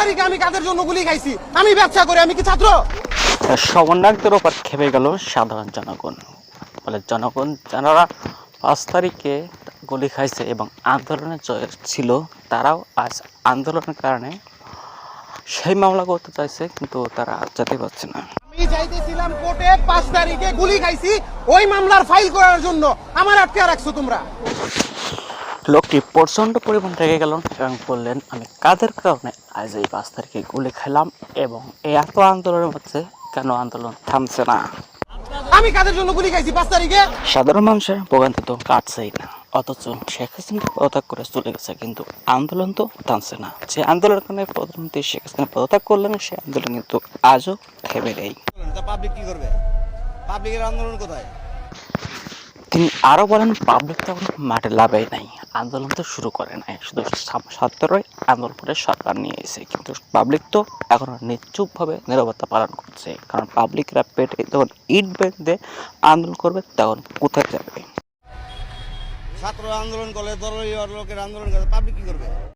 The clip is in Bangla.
তারিখে আমি কাদের জন্য গুলি খাইছি? আমি ব্যবসা করি আমি কি ছাত্র? সমন্বয়কদের ওপর খেপে গেল সাধারণ জনগণ। বলে জনগণ যারা পাঁচ তারিখে গুলি খাইছে এবং আন্দোলনে ছিল তারাও আজ আন্দোলনের কারণে সেই মামলা করতে চাইছে কিন্তু তারা যেতে পারছে না। আমি যাইতেছিলাম কোর্টে পাঁচ তারিখে গুলি খাইছি ওই মামলার ফাইল করার জন্য। আমার আটকে রাখছো তোমরা। লোকটি প্রচণ্ড পরিমাণ রেগে গেলেন এবং বললেন আমি কাদের কারণে আজ এই পাঁচ তারিখে গুলি খেলাম এবং এই এত আন্দোলনের মধ্যে কেন আন্দোলন থামছে না? আমি কাদের জন্য গুলি খাইছি পাঁচ তারিখে? সাধারণ মানুষের ভোগান্তি তো কাটছেই না অথচ শেখ হাসিনা পদত্যাগ করে চলে গেছে কিন্তু আন্দোলন তো থামছে না। যে আন্দোলনের কারণে প্রধানমন্ত্রী শেখ হাসিনা পদত্যাগ করলেন সেই আন্দোলন কিন্তু আজও থেমে নেই। পাবলিক কি করবে? পাবলিকের আন্দোলন কোথায়? তিনি আরও বলেন পাবলিক তো মাঠে লাভেই নাই। আন্দোলন তো শুরু করে নাই। শুধু সতেরোই আন্দোলন করে সরকার নিয়ে এসে, কিন্তু পাবলিক তো এখন নিশ্চুপভাবে নিরাপত্তা পালন করছে। কারণ পাবলিকরা পেটে যখন ইট বেঁধে আন্দোলন করবে, তখন কোথায় যাবে? ছাত্র আন্দোলন করলে দলীয় লোকের আন্দোলন করে পাবলিক কি করবে?